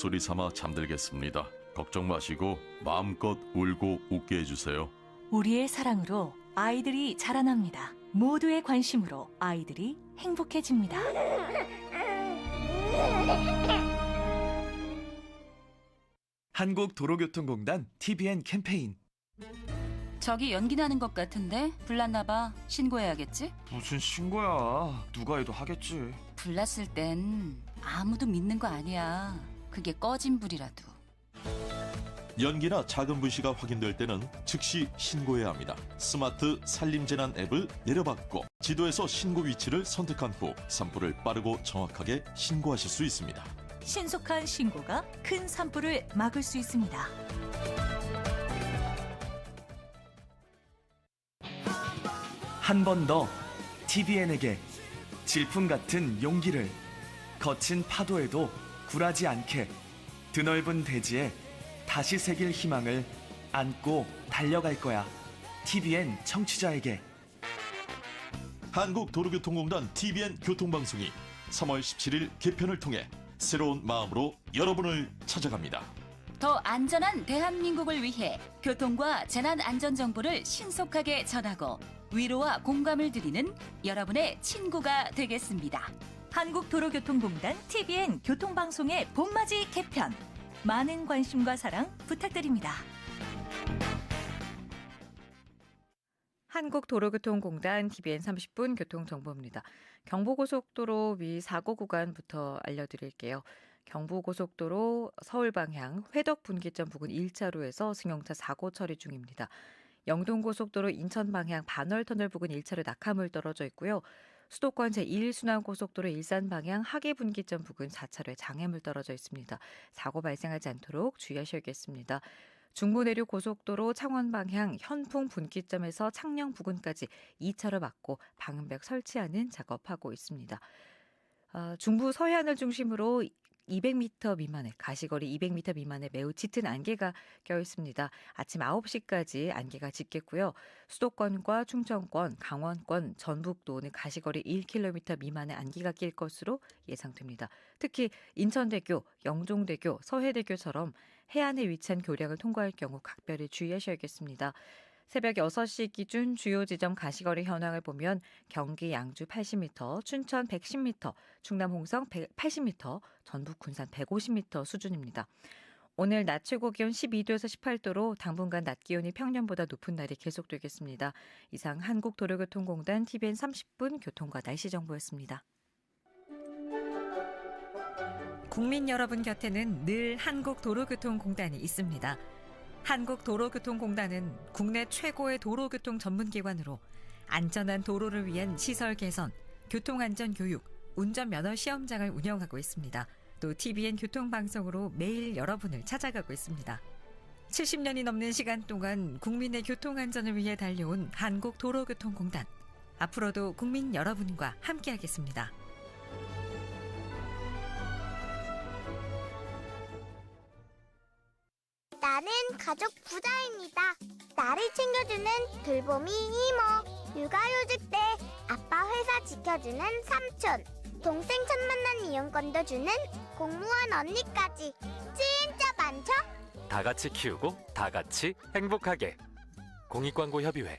목소리 삼아 잠들겠습니다. 걱정 마시고 마음껏 울고 웃게 해주세요. 우리의 사랑으로 아이들이 자라납니다. 모두의 관심으로 아이들이 행복해집니다. 한국도로교통공단 TBN 캠페인 저기 연기 나는 것 같은데 불났나 봐. 신고해야겠지? 무슨 신고야 누가 해도 하겠지 불났을 땐 아무도 믿는 거 아니야. 그게 꺼진 불이라도. 연기나 작은 불씨가 확인될 때는 즉시 신고해야 합니다. 스마트 산림재난 앱을 내려받고 지도에서 신고 위치를 선택한 후 산불을 빠르고 정확하게 신고하실 수 있습니다. 신속한 신고가 큰 산불을 막을 수 있습니다. 한 번 더 TBN에게 질풍 같은 용기를 거친 파도에도 굴하지 않게 드넓은 대지에 다시 새길 희망을 안고 달려갈 거야 TBN 청취자에게 한국도로교통공단 TBN 교통방송이 3월 17일 개편을 통해 새로운 마음으로 여러분을 찾아갑니다. 더 안전한 대한민국을 위해 교통과 재난 안전 정보를 신속하게 전하고 위로와 공감을 드리는 여러분의 친구가 되겠습니다. 한국도로교통공단 TBN 교통방송의 봄맞이 개편. 많은 관심과 사랑 부탁드립니다. 한국도로교통공단 TBN 30분 교통정보입니다. 경부고속도로 위 사고 구간부터 알려드릴게요. 경부고속도로 서울 방향 회덕 분기점 부근 1차로에서 승용차 사고 처리 중입니다. 영동고속도로 인천 방향 반월터널 부근 1차로 낙하물 떨어져 있고요. 수도권 제1순환 고속도로 일산 방향 하계 분기점 부근 4차로에 장애물 떨어져 있습니다. 사고 발생하지 않도록 주의하셔야겠습니다. 중부 내륙 고속도로 창원 방향 현풍 분기점에서 창녕 부근까지 2차로 막고 방음벽 설치하는 작업하고 있습니다. 아, 중부 서해안을 중심으로 200m 미만의 가시거리 200m 미만의 매우 짙은 안개가 껴 있습니다. 아침 9시까지 안개가 짙겠고요. 수도권과 충청권, 강원권, 전북도는 가시거리 1km 미만의 안개가 낄 것으로 예상됩니다. 특히 인천대교, 영종대교, 서해대교처럼 해안에 위치한 교량을 통과할 경우 각별히 주의하셔야겠습니다. 새벽 6시 기준 주요 지점 가시거리 현황을 보면 경기 양주 80m, 춘천 110m, 충남 홍성 80m, 전북 군산 150m 수준입니다. 오늘 낮 최고 기온 12도에서 18도로 당분간 낮 기온이 평년보다 높은 날이 계속되겠습니다. 이상 한국도로교통공단 TVN 30분 교통과 날씨 정보였습니다. 국민 여러분 곁에는 늘 한국도로교통공단이 있습니다. 한국도로교통공단은 국내 최고의 도로교통 전문기관으로 안전한 도로를 위한 시설 개선, 교통안전 교육, 운전면허 시험장을 운영하고 있습니다. 또 TBN 교통방송으로 매일 여러분을 찾아가고 있습니다. 70년이 넘는 시간 동안 국민의 교통안전을 위해 달려온 한국도로교통공단. 앞으로도 국민 여러분과 함께하겠습니다. 나는 가족 부자입니다. 나를 챙겨주는 돌보미 이모. 육아휴직 때 아빠 회사 지켜주는 삼촌. 동생 첫 만난 이용권도 주는 공무원 언니까지. 진짜 많죠? 다 같이 키우고 다 같이 행복하게 공익광고협의회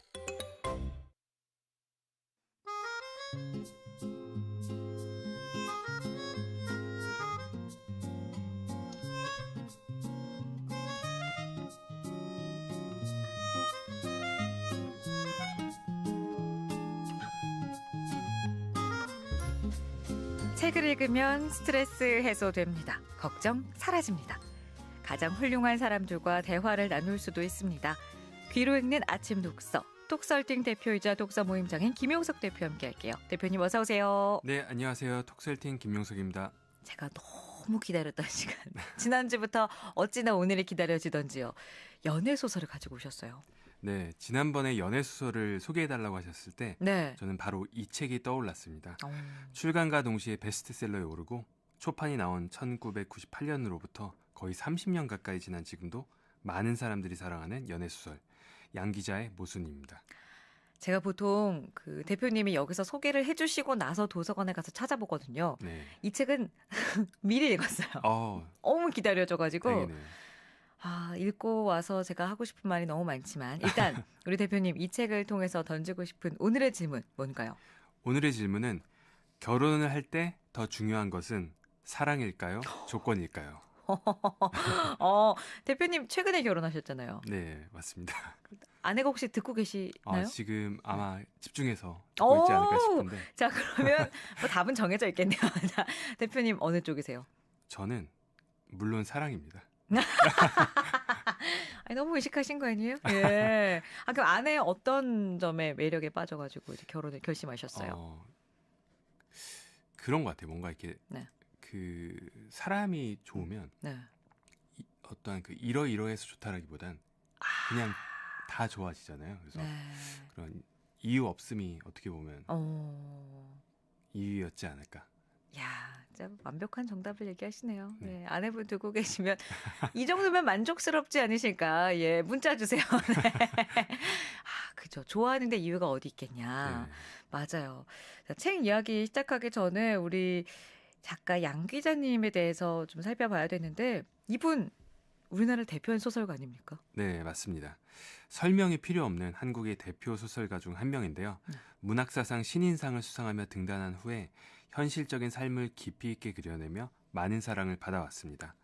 책을 읽으면 스트레스 해소됩니다. 걱정 사라집니다. 가장 훌륭한 사람들과 대화를 나눌 수도 있습니다. 귀로 읽는 아침 독서. 톡설팅 대표이자 독서 모임장인 김용석 대표 함께 할게요. 대표님 어서 오세요. 네, 안녕하세요. 톡셀팅 김용석입니다. 제가 너무 기다렸던 시간. 지난주부터 어찌나 오늘이 기다려지던지요. 연애 소설을 가지고 오셨어요. 네, 지난번에 연애 소설을 소개해달라고 하셨을 때 네. 저는 바로 이 책이 떠올랐습니다. 어, 출간과 동시에 베스트셀러에 오르고 초판이 나온 1998년으로부터 거의 30년 가까이 지난 지금도 많은 사람들이 사랑하는 연애 소설 양 기자의 모순입니다. 제가 보통 그 대표님이 여기서 소개를 해주시고 나서 도서관에 가서 찾아보거든요. 네. 이 책은 미리 읽었어요. 어, 너무 기다려져가지고 다행이네요. 아 읽고 와서 제가 하고 싶은 말이 너무 많지만 일단 우리 대표님 이 책을 통해서 던지고 싶은 오늘의 질문 뭔가요? 오늘의 질문은 결혼을 할 때 더 중요한 것은 사랑일까요? 조건일까요? 어 대표님 최근에 결혼하셨잖아요. 네, 맞습니다. 아내가 혹시 듣고 계시나요? 아, 지금 아마 집중해서 듣고 있지 않을까 오! 싶은데 자 그러면 뭐 답은 정해져 있겠네요. 자 대표님 어느 쪽이세요? 저는 물론 사랑입니다. 아니, 너무 의식하신 거 아니에요? 예. 아 그럼 아내 어떤 점에 매력에 빠져가지고 이제 결혼을 결심하셨어요? 어, 그런 것 같아요. 뭔가 이렇게 네. 그 사람이 좋으면 네. 이- 어떠한 그 이러이러해서 좋다라기보단 그냥 다 좋아지잖아요. 그래서 아. 네. 그런 이유 없음이 어떻게 보면 어. 이유였지 않을까. 야, 진짜 완벽한 정답을 얘기하시네요. 네. 네. 아내분 두고 계시면 이 정도면 만족스럽지 않으실까? 예, 문자 주세요. 네. 아, 그죠. 좋아하는데 이유가 어디 있겠냐. 네. 맞아요. 자, 책 이야기 시작하기 전에 우리 작가 양 기자님에 대해서 좀 살펴봐야 되는데 이분 우리나라를 대표한 소설가 아닙니까? 네, 맞습니다. 설명이 필요 없는 한국의 대표 소설가 중 한 명인데요. 네. 문학사상 신인상을 수상하며 등단한 후에 현실적인 삶을 깊이 있게 그려내며 많은 사랑을 받아왔습니다.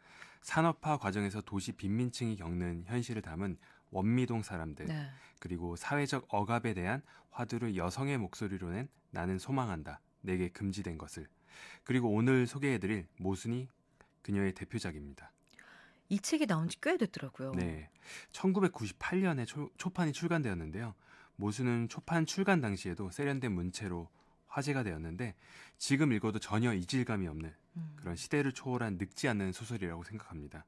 산업화 과정에서 도시 빈민층이 겪는 현실을 담은 원미동 사람들, 네. 그리고 사회적 억압에 대한 화두를 여성의 목소리로 낸 나는 소망한다. 내게 금지된 것을. 그리고 오늘 소개해드릴 모순이 그녀의 대표작입니다. 이 책이 나온 지 꽤 됐더라고요. 네. 1998년에 초, 초판이 출간되었는데요. 모수는 초판 출간 당시에도 세련된 문체로 화제가 되었는데 지금 읽어도 전혀 이질감이 없는 음. 그런 시대를 초월한 늙지 않는 소설이라고 생각합니다.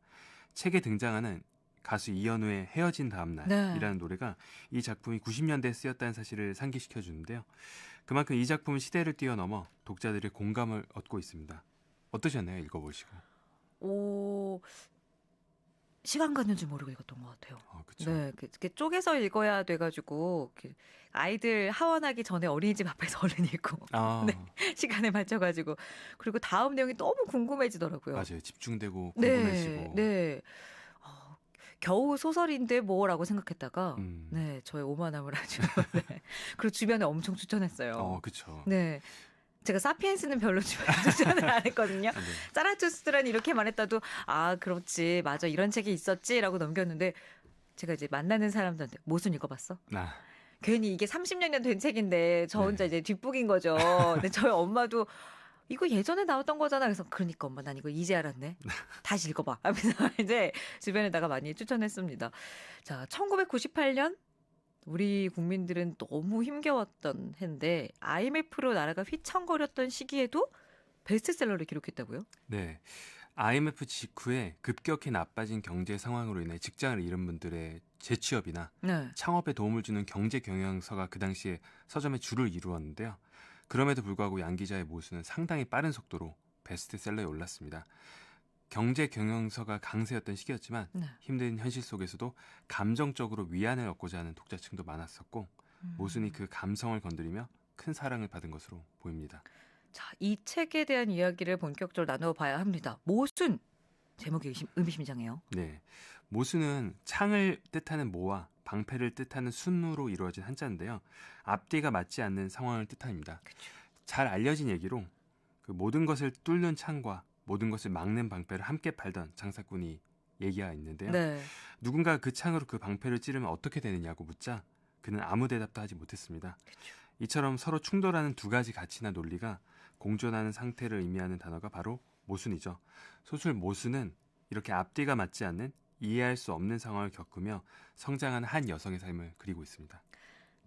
책에 등장하는 가수 이현우의 헤어진 다음 날이라는 네. 노래가 이 작품이 90년대에 쓰였다는 사실을 상기시켜 주는데요. 그만큼 이 작품은 시대를 뛰어넘어 독자들의 공감을 얻고 있습니다. 어떠셨나요? 읽어보시고. 오, 시간 가는 줄 모르고 읽었던 것 같아요. 어, 그쵸. 네, 그, 그 쪼개서 읽어야 돼가지고 그 아이들 하원하기 전에 어린이집 앞에서 얼른 읽고 아, 네. 시간에 맞춰가지고 그리고 다음 내용이 너무 궁금해지더라고요. 맞아요. 집중되고 네, 궁금해지고. 네. 어, 겨우 소설인데 뭐라고 생각했다가 음. 네 저의 오만함을 아주 네. 그리고 주변에 엄청 추천했어요. 어, 그쵸. 네. 제가 사피엔스는 별로 추천을 안 했거든요. 아, 네. 사라투스트란 이렇게 말했다도 아 그렇지 맞아 이런 책이 있었지라고 넘겼는데 제가 이제 만나는 사람들한테 모순 읽어봤어? 나 괜히 이게 30년 된 책인데 저 혼자 네. 이제 뒷북인 거죠. 근데 저희 엄마도 이거 예전에 나왔던 거잖아. 그래서 그러니까 엄마 난 이거 이제 알았네. 다시 읽어봐. 하면서 이제 주변에다가 많이 추천했습니다. 자, 1998년 우리 국민들은 너무 힘겨웠던 해인데 IMF로 나라가 휘청거렸던 시기에도 베스트셀러를 기록했다고요? 네. IMF 직후에 급격히 나빠진 경제 상황으로 인해 직장을 잃은 분들의 재취업이나 네. 창업에 도움을 주는 경제 경영서가 그 당시에 서점의 주를 이루었는데요. 그럼에도 불구하고 양 기자의 모수는 상당히 빠른 속도로 베스트셀러에 올랐습니다. 경제 경영서가 강세였던 시기였지만 네. 힘든 현실 속에서도 감정적으로 위안을 얻고자 하는 독자층도 많았었고 음. 모순이 그 감성을 건드리며 큰 사랑을 받은 것으로 보입니다. 자, 이 책에 대한 이야기를 본격적으로 나눠봐야 합니다. 모순 제목이 의미심장해요. 네. 모수는 창을 뜻하는 모와 방패를 뜻하는 순으로 이루어진 한자인데요. 앞뒤가 맞지 않는 상황을 뜻합니다. 잘 알려진 얘기로 그 모든 것을 뚫는 창과 모든 것을 막는 방패를 함께 팔던 장사꾼이 얘기가 있는데요. 네. 누군가 그 창으로 그 방패를 찌르면 어떻게 되느냐고 묻자 그는 아무 대답도 하지 못했습니다. 이처럼 서로 충돌하는 두 가지 가치나 논리가 공존하는 상태를 의미하는 단어가 바로 모순이죠. 소설 모순은 이렇게 앞뒤가 맞지 않는 이해할 수 없는 상황을 겪으며 성장하는 한 여성의 삶을 그리고 있습니다.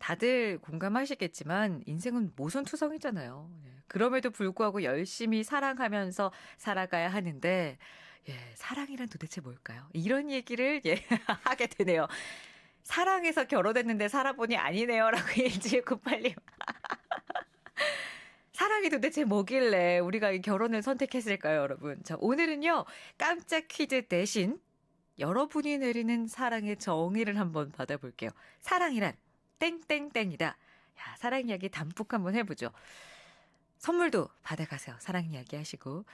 다들 공감하시겠지만 인생은 모순투성이잖아요. 예. 그럼에도 불구하고 열심히 사랑하면서 살아가야 하는데 예, 사랑이란 도대체 뭘까요? 이런 얘기를 예, 하게 되네요. 사랑해서 결혼했는데 살아보니 아니네요라고 1798님. 사랑이 도대체 뭐길래 우리가 이 결혼을 선택했을까요, 여러분? 자, 오늘은요, 깜짝 퀴즈 대신 여러분이 내리는 사랑의 정의를 한번 받아볼게요. 사랑이란 땡땡땡이다. 야, 사랑 이야기 담뿍 한번 해보죠. 선물도 받아가세요. 사랑 이야기 하시고.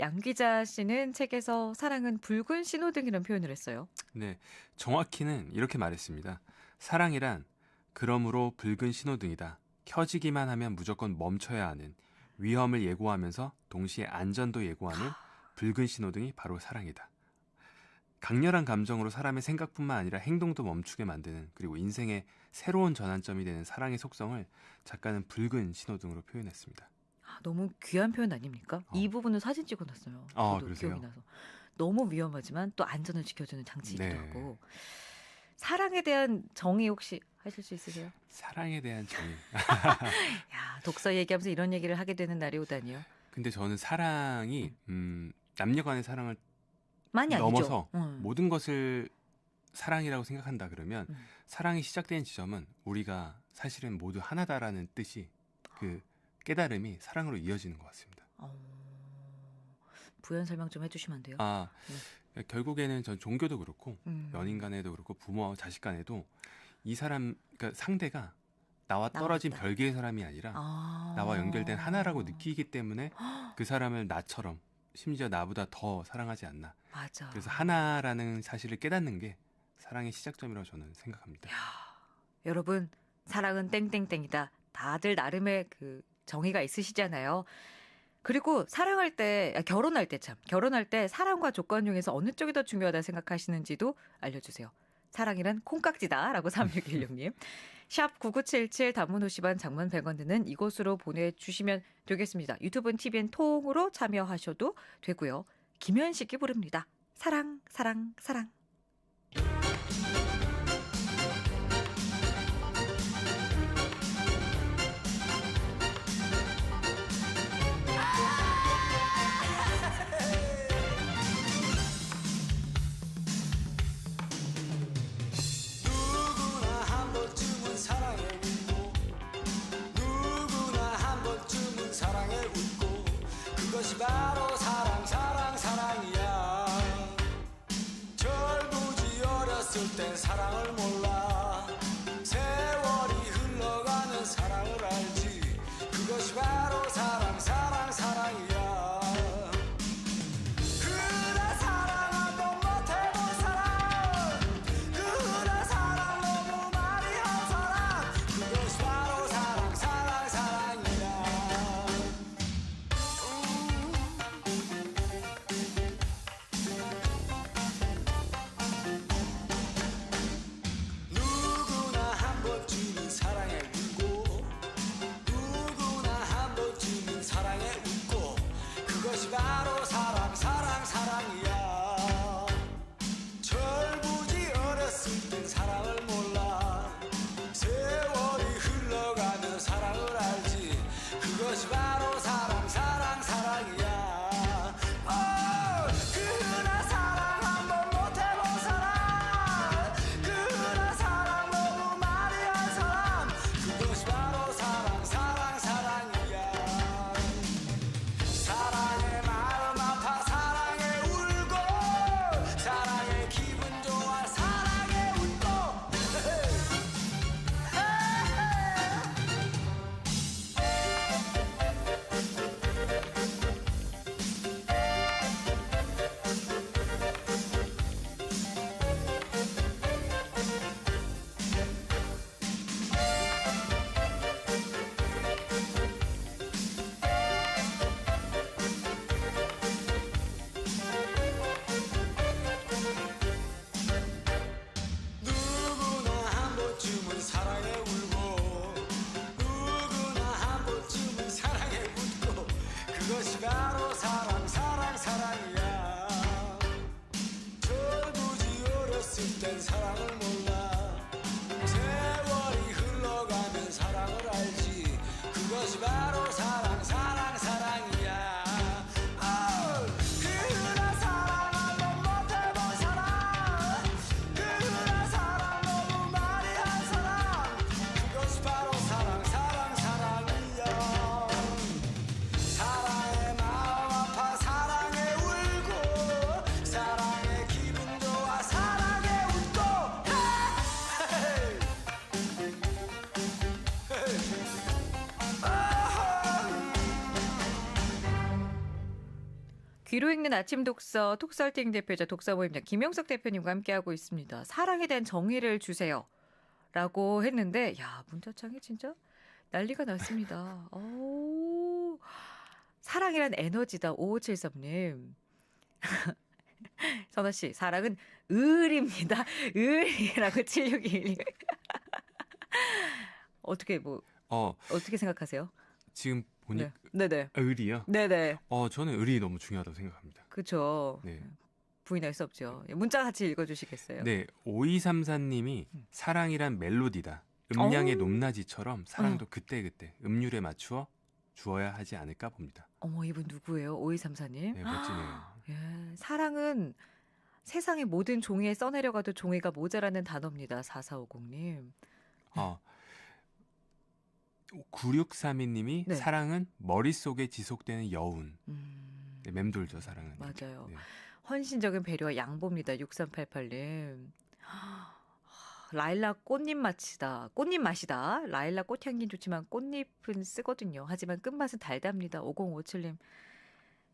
양 기자 씨는 책에서 사랑은 붉은 신호등이라는 표현을 했어요. 네, 정확히는 이렇게 말했습니다. 사랑이란 그러므로 붉은 신호등이다. 켜지기만 하면 무조건 멈춰야 하는 위험을 예고하면서 동시에 안전도 예고하는 붉은 신호등이 바로 사랑이다. 강렬한 감정으로 사람의 생각뿐만 아니라 행동도 멈추게 만드는 그리고 인생의 새로운 전환점이 되는 사랑의 속성을 작가는 붉은 신호등으로 표현했습니다. 아, 너무 귀한 표현 아닙니까? 어. 이 부분은 사진 찍어놨어요. 아? 기억이 나서 너무 위험하지만 또 안전을 지켜주는 장치이기도 네. 하고 사랑에 대한 정의 혹시 하실 수 있으세요? 사랑에 대한 정의. 야 독서 얘기하면서 이런 얘기를 하게 되는 날이 오다니요. 근데 저는 사랑이 음, 남녀간의 사랑을 많이 아니죠. 넘어서 음. 모든 것을 사랑이라고 생각한다 그러면 음. 사랑이 시작되는 지점은 우리가 사실은 모두 하나다라는 뜻이 그 깨달음이 사랑으로 이어지는 것 같습니다. 어, 부연 설명 좀 해주시면 안 돼요? 아 결국에는 전 종교도 그렇고 음. 연인 간에도 그렇고 부모와 자식 간에도 이 사람 그러니까 상대가 나와 떨어진 나와 있다. 별개의 사람이 아니라 아. 나와 연결된 하나라고 느끼기 때문에 그 사람을 나처럼 심지어 나보다 더 사랑하지 않나. 맞아. 그래서 하나라는 사실을 깨닫는 게 사랑의 시작점이라고 저는 생각합니다. 야, 여러분 사랑은 땡땡땡이다. 다들 나름의 그 정의가 있으시잖아요. 그리고 사랑할 때 아, 결혼할 때 참 결혼할 때 사랑과 조건 중에서 어느 쪽이 더 중요하다 생각하시는지도 알려주세요. 사랑이란 콩깍지다라고 3616님. 샵 9977 단문 50원 장문 100원 드는 이곳으로 보내주시면 되겠습니다. 유튜브는 TVN 통으로 참여하셔도 되고요. 김현식이 부릅니다. 사랑 사랑 사랑. 그것이 바로 사랑 사랑 사랑이야. 철부지 어렸을 땐 사랑을 몰라 귀로 읽는 아침 독서 톡설팅 대표자 독서 모임장 김영석 대표님과 함께하고 있습니다. 사랑에 대한 정의를 주세요. 라고 했는데 야 문자창이 진짜 난리가 났습니다. 오, 사랑이란 에너지다 5573님. 선아 씨 사랑은 을입니다. 을이라고 7621님. 어떻게 뭐 어 어떻게 생각하세요? 지금 보니 네. 네네. 을이요. 네네. 어 저는 을이 너무 중요하다고 생각합니다. 그쵸. 네. 부인할 수 없죠. 문자 같이 읽어주시겠어요? 네, 5234님이 음. 사랑이란 멜로디다. 음량의 어우. 높낮이처럼 사랑도 그때그때 음률에 맞추어 주어야 하지 않을까 봅니다. 어머 이분 누구예요? 5234님. 네, 멋지네요. 예, 사랑은 세상의 모든 종이에 써내려가도 종이가 모자라는 단어입니다. 4450님. 어, 9632님이 네. 사랑은 머릿속에 지속되는 여운. 음, 네, 맴돌죠, 사랑은. 맞아요. 네. 헌신적인 배려와 양보입니다. 6388님. 라일락 꽃잎 맛이다. 꽃잎 맛이다. 라일락 꽃향기는 좋지만 꽃잎은 쓰거든요. 하지만 끝맛은 달답니다. 5057님.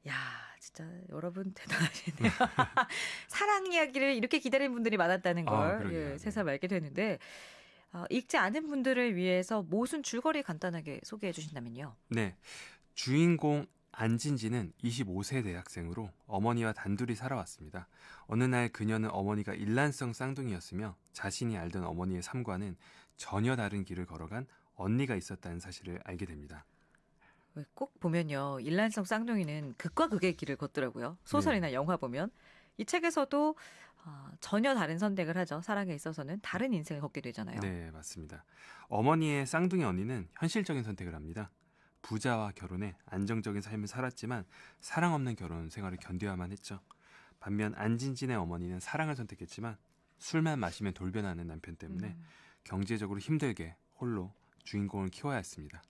야, 진짜 여러분 대단하시네요. 사랑 이야기를 이렇게 기다리는 분들이 많았다는 아, 걸 그러게요. 예, 네. 새삼 알게 되는데 아, 읽지 않은 분들을 위해서 모순 줄거리 간단하게 소개해 주신다면요. 네. 주인공 안진지는 25세 대학생으로 어머니와 단둘이 살아왔습니다. 어느 날 그녀는 어머니가 일란성 쌍둥이였으며 자신이 알던 어머니의 삶과는 전혀 다른 길을 걸어간 언니가 있었다는 사실을 알게 됩니다. 왜꼭 보면요 일란성 쌍둥이는 극과 극의 길을 걷더라고요 소설이나 영화 보면 이 책에서도 아, 전혀 다른 선택을 하죠 사랑에 있어서는 다른 인생을 걷게 되잖아요 네, 맞습니다. 어머니의 쌍둥이 언니는 현실적인 선택을 합니다. 부자와 결혼해 안정적인 삶을 살았지만 사랑 없는 결혼 생활을 견뎌야만 했죠. 반면 안진진의 어머니는 사랑을 선택했지만 술만 마시면 돌변하는 남편 때문에 음. 경제적으로 힘들게 홀로 주인공을 키워야 했습니다.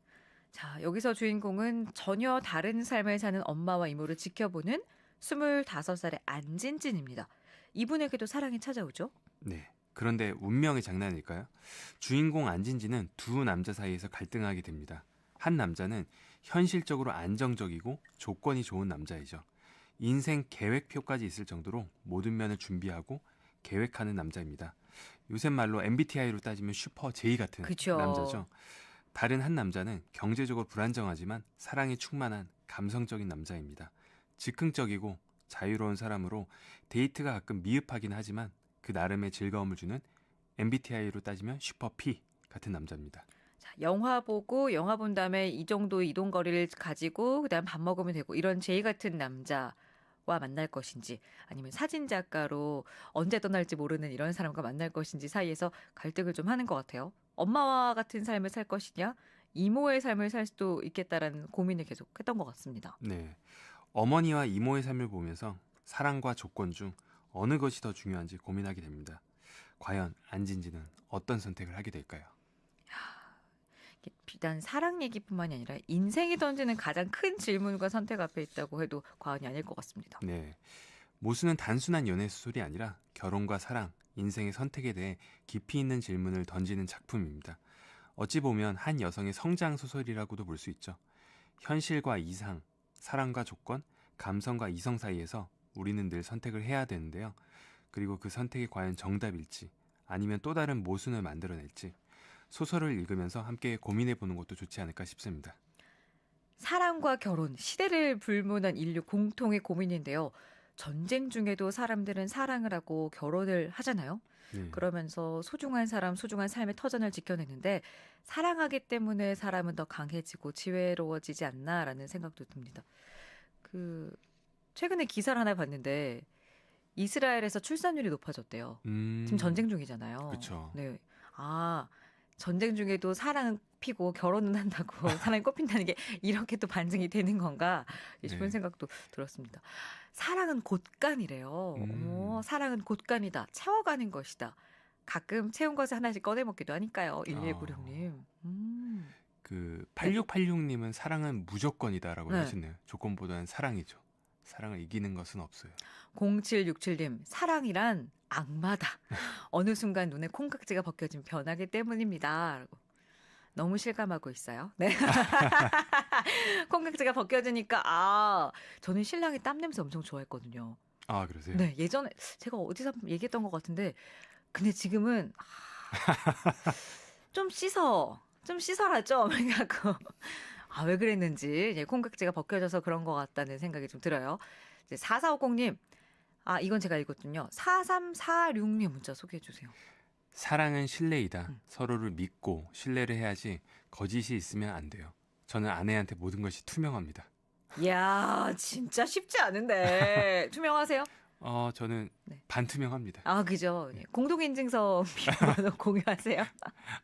자 여기서 주인공은 전혀 다른 삶을 사는 엄마와 이모를 지켜보는 25살의 안진진입니다 이분에게도 사랑이 찾아오죠 네. 그런데 운명의 장난일까요? 주인공 안진지는 두 남자 사이에서 갈등하게 됩니다. 한 남자는 현실적으로 안정적이고 조건이 좋은 남자이죠. 인생 계획표까지 있을 정도로 모든 면을 준비하고 계획하는 남자입니다. 요새 말로 MBTI로 따지면 슈퍼 J 같은 그쵸. 남자죠. 다른 한 남자는 경제적으로 불안정하지만 사랑이 충만한 감성적인 남자입니다. 즉흥적이고 자유로운 사람으로 데이트가 가끔 미흡하긴 하지만 그 나름의 즐거움을 주는 MBTI로 따지면 슈퍼 P 같은 남자입니다. 자, 영화 보고 영화 본 다음에 이 정도 이동 거리를 가지고 그다음 밥 먹으면 되고 이런 제이 같은 남자 와 만날 것인지 아니면 사진 작가로 언제 떠날지 모르는 이런 사람과 만날 것인지 사이에서 갈등을 좀 하는 것 같아요. 엄마와 같은 삶을 살 것이냐 이모의 삶을 살 수도 있겠다라는 고민을 계속 했던 것 같습니다. 네. 어머니와 이모의 삶을 보면서 사랑과 조건 중 어느 것이 더 중요한지 고민하게 됩니다. 과연 안진지는 어떤 선택을 하게 될까요? 비단 사랑 얘기뿐만이 아니라 인생이 던지는 가장 큰 질문과 선택 앞에 있다고 해도 과언이 아닐 것 같습니다. 네. 모수는 단순한 연애 소설이 아니라 결혼과 사랑, 인생의 선택에 대해 깊이 있는 질문을 던지는 작품입니다. 어찌 보면 한 여성의 성장 소설이라고도 볼 수 있죠. 현실과 이상, 사랑과 조건, 감성과 이성 사이에서 우리는 늘 선택을 해야 되는데요. 그리고 그 선택이 과연 정답일지 아니면 또 다른 모순을 만들어낼지 소설을 읽으면서 함께 고민해 보는 것도 좋지 않을까 싶습니다. 사랑과 결혼, 시대를 불문한 인류 공통의 고민인데요. 전쟁 중에도 사람들은 사랑을 하고 결혼을 하잖아요. 네. 그러면서 소중한 사람, 소중한 삶의 터전을 지켜내는데 사랑하기 때문에 사람은 더 강해지고 지혜로워지지 않나라는 생각도 듭니다. 그 최근에 기사를 하나 봤는데 이스라엘에서 출산율이 높아졌대요. 음, 지금 전쟁 중이잖아요. 그쵸. 네. 아, 전쟁 중에도 사랑은 피고 결혼은 한다고 사랑이 꽃핀다는 게 이렇게 또 반증이 되는 건가 싶은 네. 생각도 들었습니다. 사랑은 곳간이래요. 음. 어, 사랑은 곳간이다. 채워가는 것이다. 가끔 채운 것을 하나씩 꺼내 먹기도 하니까요. 1196님. 음. 그 8686님은 사랑은 무조건이다라고 네. 하시네요. 조건보다는 사랑이죠. 사랑을 이기는 것은 없어요. 0767님, 사랑이란 악마다. 어느 순간 눈에 콩깍지가 벗겨진 변하기 때문입니다. 라고. 너무 실감하고 있어요. 네. 콩깍지가 벗겨지니까 아 저는 신랑이 땀 냄새 엄청 좋아했거든요. 아 그러세요? 네 예전에 제가 어디서 얘기했던 것 같은데 근데 지금은 아, 좀 씻어 좀 씻어라 좀 해갖고 아 왜 그랬는지 예, 콩깍지가 벗겨져서 그런 것 같다는 생각이 좀 들어요. 이제 4450님 아 이건 제가 읽었군요. 4346님 문자 소개해 주세요. 사랑은 신뢰이다. 음. 서로를 믿고 신뢰를 해야지 거짓이 있으면 안 돼요. 저는 아내한테 모든 것이 투명합니다. 이야 진짜 쉽지 않은데 투명하세요? 어 저는 네. 반투명합니다. 아 그죠. 예, 공동인증서 비밀번호 공유하세요.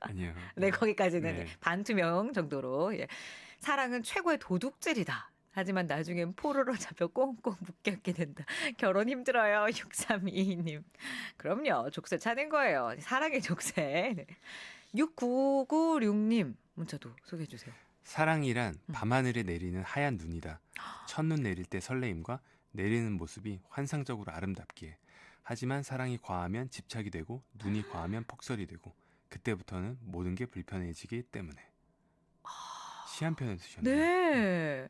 아니요. 네, 거기까지는 네. 반투명 정도로. 예. 사랑은 최고의 도둑질이다. 하지만 나중엔 포로로 잡혀 꽁꽁 묶였게 된다. 결혼 힘들어요. 6322님. 그럼요. 족쇄 차는 거예요. 사랑의 족쇄. 네. 6996님 문자도 소개해 주세요. 사랑이란 음. 밤하늘에 내리는 하얀 눈이다. 첫눈 내릴 때 설레임과 내리는 모습이 환상적으로 아름답기에. 하지만 사랑이 과하면 집착이 되고 눈이 과하면 폭설이 되고 그때부터는 모든 게 불편해지기 때문에. 시 한 편을 쓰셨네요. 네.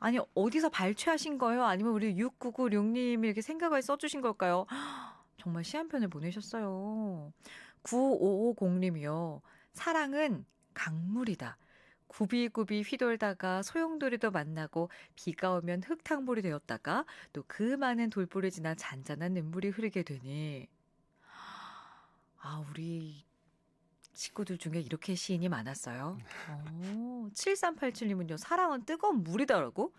아니 어디서 발췌하신 거예요? 아니면 우리 6996님이 이렇게 생각을 써주신 걸까요? 정말 시 한 편을 보내셨어요. 9550님이요. 사랑은 강물이다. 굽이굽이 휘돌다가 소용돌이도 만나고 비가 오면 흙탕물이 되었다가 또 그 많은 돌불을 지나 잔잔한 눈물이 흐르게 되니 아 우리 친구들 중에 이렇게 시인이 많았어요. 어, 7387님은요. 사랑은 뜨거운 물이다라고?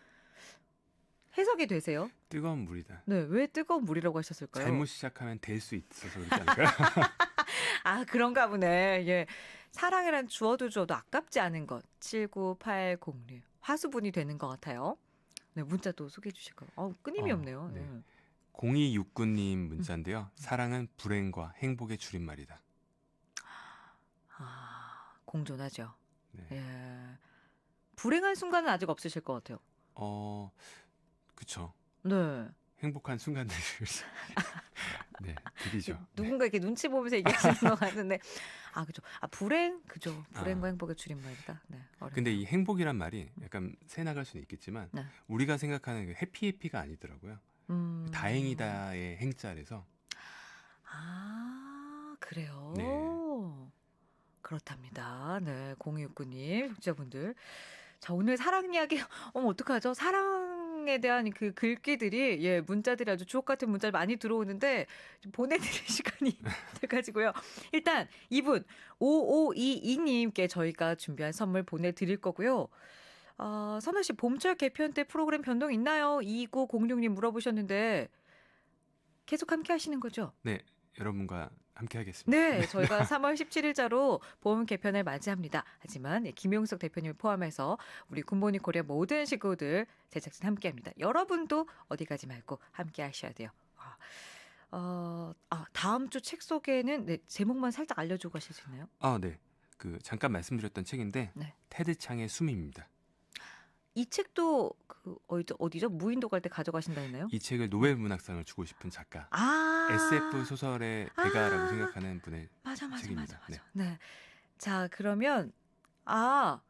해석이 되세요? 뜨거운 물이다. 네, 왜 뜨거운 물이라고 하셨을까요? 잘못 시작하면 될 수 있어서 그렇지 않을까요? 아, 그런가 보네. 예. 사랑이란 주어도 주어도 아깝지 않은 것. 79806. 화수분이 되는 것 같아요. 네, 문자도 소개해 주실까요? 어, 끊임이 어, 없네요. 네. 네. 0269님 문자인데요. 사랑은 불행과 행복의 줄임말이다. 아, 공존하죠. 네. 예. 불행한 순간은 아직 없으실 것 같아요. 어, 그쵸. 네. 행복한 순간들을 네 드리죠. 네. 누군가 이렇게 눈치 보면서 얘기하시는 것 같은데 아 그죠 아 불행 그죠 불행과 아. 행복의 줄임말이다 네 어렵네요. 근데 이 행복이란 말이 약간 새 나갈 수는 있겠지만 네. 우리가 생각하는 그 해피 해피가 아니더라고요. 음. 다행이다의 행자래서 아 그래요 네. 그렇답니다 네 0269님 독자분들 자 오늘 사랑 이야기 어머 어떡하죠 사랑에 대한 그 글귀들이 예 문자들이 아주 주옥 같은 문자를 많이 들어오는데 좀 보내드릴 시간이 돼가지고요 일단 이분 5522님께 저희가 준비한 선물 보내드릴 거고요. 아, 선아 씨 봄철 개편 때 프로그램 변동 있나요? 2906님 물어보셨는데 계속 함께 하시는 거죠? 여러분과 함께 하겠습니다. 네, 저희가 3월 17일자로 봄 개편을 맞이합니다. 하지만 예, 김용석 대표님을 포함해서 우리 굿모닝 코리아 모든 식구들 제작진 함께합니다. 여러분도 어디 가지 말고 함께 하셔야 돼요. 아, 어, 아, 다음 주 책 소개는 네, 제목만 살짝 알려주고 가실 수 있나요? 아 네. 그 잠깐 말씀드렸던 책인데 네. 테드 창의 숨입니다. 이 책도 그 어디죠? 어디죠? 무인도 갈 때 가져가신다 했나요? 이 책을 노벨 문학상을 주고 싶은 작가 아, SF 소설의 대가라고 아. 생각하는 분의 맞아, 맞아, 책입니다. 맞아, 맞아. 네. 자, 그러면 아,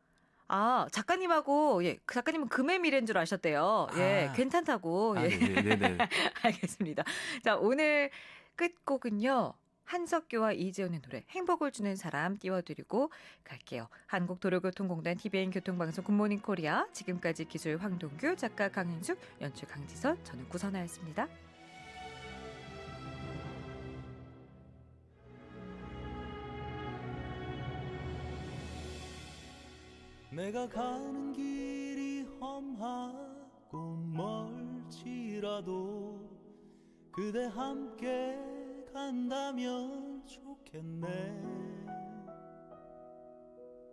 아 작가님하고 예, 그 작가님은 금의 미래인 줄 아셨대요. 예, 아. 괜찮다고. 아, 예, 네, 네, 네. 알겠습니다. 자, 오늘 끝곡은요. 한석규와 이재훈의 노래 행복을 주는 사람 띄워드리고 갈게요. 한국도로교통공단 TVN 교통방송 굿모닝 코리아 지금까지 기술 황동규 작가 강윤숙 연출 강지선 저는 구선아였습니다. 내가 가는 길이 멀지라도 그대 함께 간다면 좋겠네.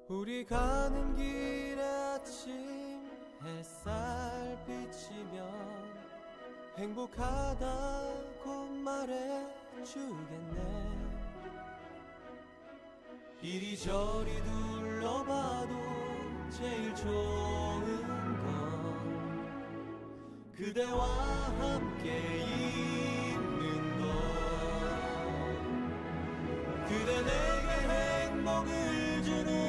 우리 가는 길에 아침 햇살 비치면 행복하다고 말해주겠네. 이리저리 둘러봐도 제일 좋은 건 그대와 함께 있 그대 내게 행복을 주는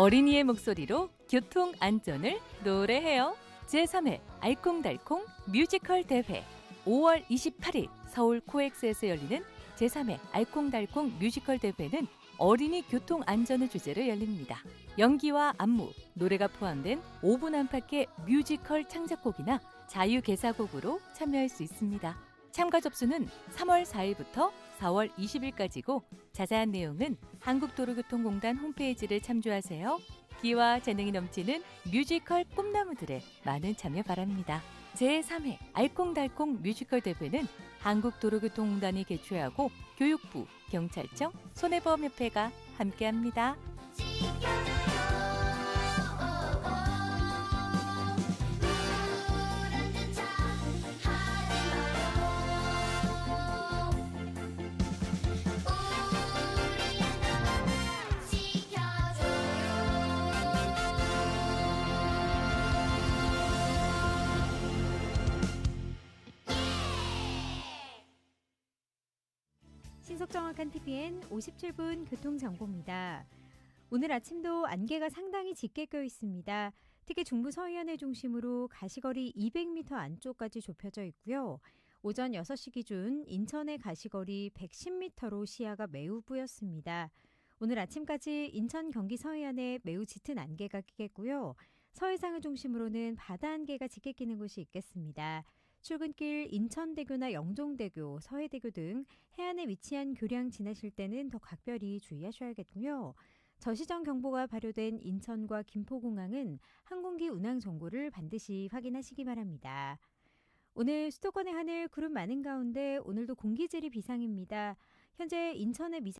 어린이의 목소리로 교통 안전을 노래해요. 제3회 알콩달콩 뮤지컬 대회 5월 28일 서울 코엑스에서 열리는 제3회 알콩달콩 뮤지컬 대회는 어린이 교통 안전을 주제로 열립니다. 연기와 안무, 노래가 포함된 5분 안팎의 뮤지컬 창작곡이나 자유개사곡으로 참여할 수 있습니다. 참가 접수는 3월 4일부터 4월 20일까지고 자세한 내용은 한국도로교통공단 홈페이지를 참조하세요. 기와 재능이 넘치는 뮤지컬 꿈나무들의 많은 참여 바랍니다. 제3회 알콩달콩 뮤지컬 대회는 한국도로교통공단이 개최하고 교육부, 경찰청, 손해보험협회가 함께합니다. 신속 정확한 TVN 57분 교통 정보입니다. 오늘 아침도 안개가 상당히 짙게 껴 있습니다. 특히 중부 서해안을 중심으로 가시거리 200m 안쪽까지 좁혀져 있고요. 오전 6시 기준 인천의 가시거리 110m로 시야가 매우 뿌였습니다. 오늘 아침까지 인천 경기 서해안에 매우 짙은 안개가 끼겠고요. 서해상을 중심으로는 바다 안개가 짙게 끼는 곳이 있겠습니다. 출근길 인천대교나 영종대교, 서해대교 등 해안에 위치한 교량 지나실 때는 더 각별히 주의하셔야겠고요. 저시정 경보가 발효된 인천과 김포공항은 항공기 운항 정보를 반드시 확인하시기 바랍니다. 오늘 수도권의 하늘 구름 많은 가운데 오늘도 공기질이 비상입니다. 현재 인천의 미세